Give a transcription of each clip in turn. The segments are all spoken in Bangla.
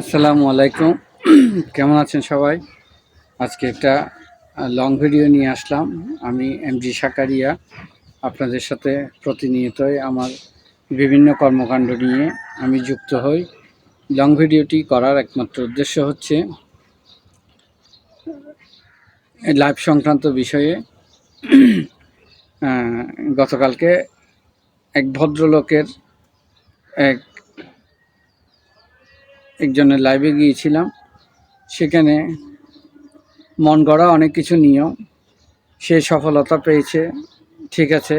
আসসালামু আলাইকুম। কেমন আছেন সবাই? আজকে একটা লং ভিডিও নিয়ে আসলাম। আমি এম জি সাকারিয়া আপনাদের সাথে প্রতিনিয়তই আমার বিভিন্ন কর্মকাণ্ড নিয়ে আমি যুক্ত হই। লং ভিডিওটি করার একমাত্র উদ্দেশ্য হচ্ছে লাইভ সংক্রান্ত বিষয়ে গতকালকে এক ভদ্রলোকের এক একজনের লাইভে গিয়েছিলাম। সেখানে মন গড়া অনেক কিছু নিয়ম সে সফলতা পেয়েছে, ঠিক আছে।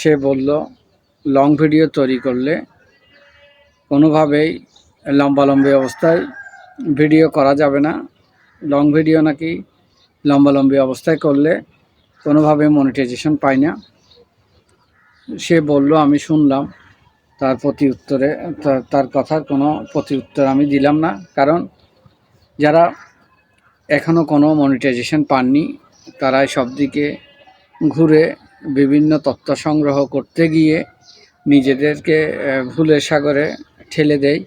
সে বলল লং ভিডিও তৈরি করলে কোনোভাবেই লম্বালম্বি অবস্থায় ভিডিও করা যাবে না। লং ভিডিও নাকি লম্বালম্বি অবস্থায় করলে কোনোভাবে মনিটাইজেশন পায় না। সে বলল, আমি শুনলাম তার প্রতি উত্তরে তার কথার কোনো প্রতি উত্তর আমি দিলাম না। কারণ যারা এখনও কোনো মনিটাইজেশন পাননি, তারাই সব দিকে ঘুরে বিভিন্ন তথ্য সংগ্রহ করতে গিয়ে নিজেদেরকে ভুলের সাগরে ঠেলে দেয়।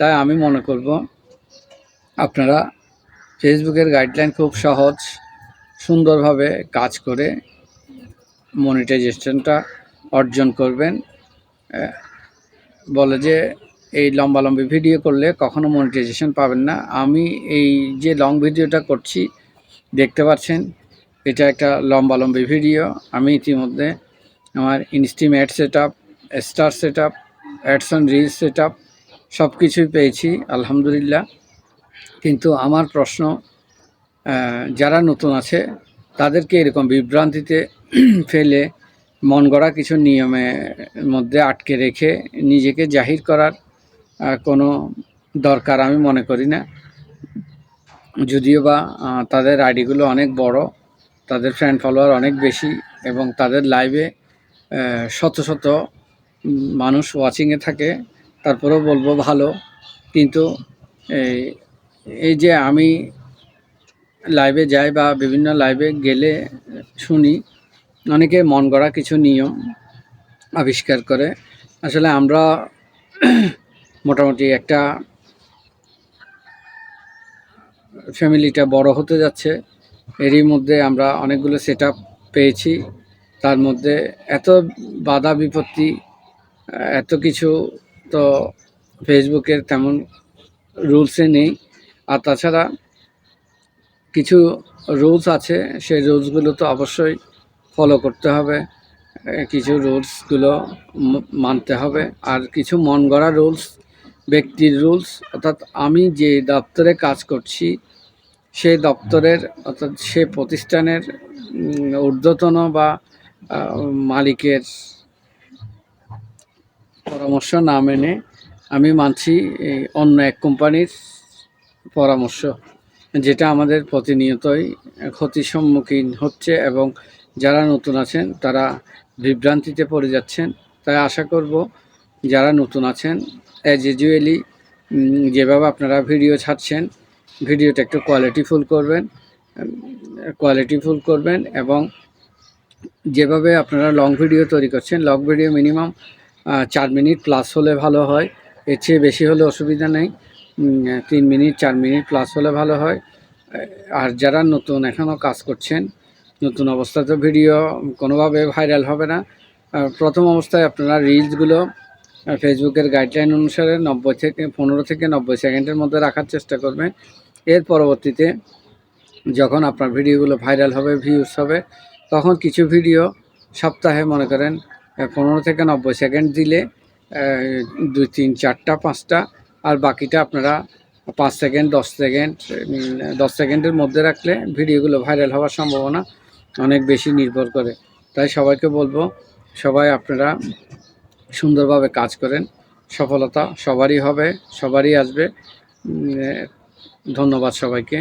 তাই আমি মনে করব, আপনারা ফেসবুকের গাইডলাইন খুব সহজ, সুন্দরভাবে কাজ করে মনিটাইজেশনটা অর্জন করবেন। বলে যে, এই লম্বালম্বি ভিডিও করলে কখনো মনিটাইজেশন পাবেন না। আমি এই যে লং ভিডিওটা করছি, দেখতে পাচ্ছেন, এটা একটা লম্বালম্বি ভিডিও আমি ইতিমধ্যে আমার instream ad set up star set up AdSense reel set up সব কিছুই পেয়েছি, আলহামদুলিল্লাহ। কিন্তু আমার প্রশ্ন যারা নতুন আছে, তাদেরকে এরকম বিভ্রান্তিতে ফেলে মন গড়া কিছু নিয়মের মধ্যে আটকে রেখে নিজেকে জাহির করার কোনো দরকার আমি মনে করি না। যদিও বা তাদের আইডিগুলো অনেক বড়, তাদের ফ্রেন্ড ফলোয়ার অনেক বেশি এবং তাদের লাইভে শত শত মানুষ ওয়াচিংয়ে থাকে, তারপরেও বলব ভালো। কিন্তু এই এই যে আমি লাইভে যাই বা বিভিন্ন লাইভে গেলে শুনি অনেকে মন গড়া কিছু নিয়ম আবিষ্কার করে। আসলে আমরা মোটামুটি একটা ফ্যামিলিটা বড় হতে যাচ্ছে। এরই মধ্যে আমরা অনেকগুলো সেট পেয়েছি। তার মধ্যে এত বাধা বিপত্তি, এত কিছু তো ফেসবুকের তেমন রুলসে নেই। আর তাছাড়া কিছু রুলস আছে, সেই রুলসগুলো তো অবশ্যই ফলো করতে হবে কিছু রুলসগুলো মানতে হবে। আর কিছু মন গড়া রুলস ব্যক্তির রুলস অর্থাৎ আমি যে দপ্তরে কাজ করছি সেই দপ্তরের, অর্থাৎ সে প্রতিষ্ঠানের ঊর্ধ্বতন বা মালিকের পরামর্শ না মেনে আমি মানছি অন্য এক কোম্পানির পরামর্শ, যেটা আমাদের প্রতিনিয়তই ক্ষতির সম্মুখীন হচ্ছে এবং যারা নতুন আছেন, তারা বিভ্রান্তিতে পড়ে যাচ্ছেন। তাই আশা করব যারা নতুন আছেন অ্যাজ ইউজুয়ালি যেভাবে আপনারা ভিডিও ছাড়ছেন ভিডিওটা একটু কোয়ালিটিফুল করবেন কোয়ালিটিফুল করবেন এবং যেভাবে আপনারা লং ভিডিও তৈরি করছেন লং ভিডিও মিনিমাম চার মিনিট প্লাস হলে ভালো হয়। এর চেয়ে বেশি হলে অসুবিধা নেই। তিন মিনিট চার মিনিট প্লাস হলে ভালো হয়। আর যারা নতুন এখনও কাজ করছেন নতুন অবস্থাতে ভিডিও কোনোভাবে ভাইরাল হবে না। প্রথম অবস্থায় আপনারা রিলসগুলো ফেসবুকের গাইডলাইন অনুসারে নব্বই থেকে পনেরো থেকে নব্বই সেকেন্ডের মধ্যে রাখার চেষ্টা করবেন। এর পরবর্তীতে যখন আপনার ভিডিওগুলো ভাইরাল হবে ভিউজ হবে, তখন কিছু ভিডিও সপ্তাহে মনে করেন পনেরো থেকে নব্বই সেকেন্ড দিলে দুই, তিন, চারটা, পাঁচটা, আর বাকিটা আপনারা পাঁচ সেকেন্ড দশ সেকেন্ড দশ সেকেন্ডের মধ্যে রাখলে ভিডিওগুলো ভাইরাল হওয়ার সম্ভাবনা অনেক বেশি নির্ভর করে। তাই সবাইকে বলব, সবাই আপনারা সুন্দরভাবে কাজ করেন। সফলতা সবারই হবে, সবারই আসবে। ধন্যবাদ সবাইকে।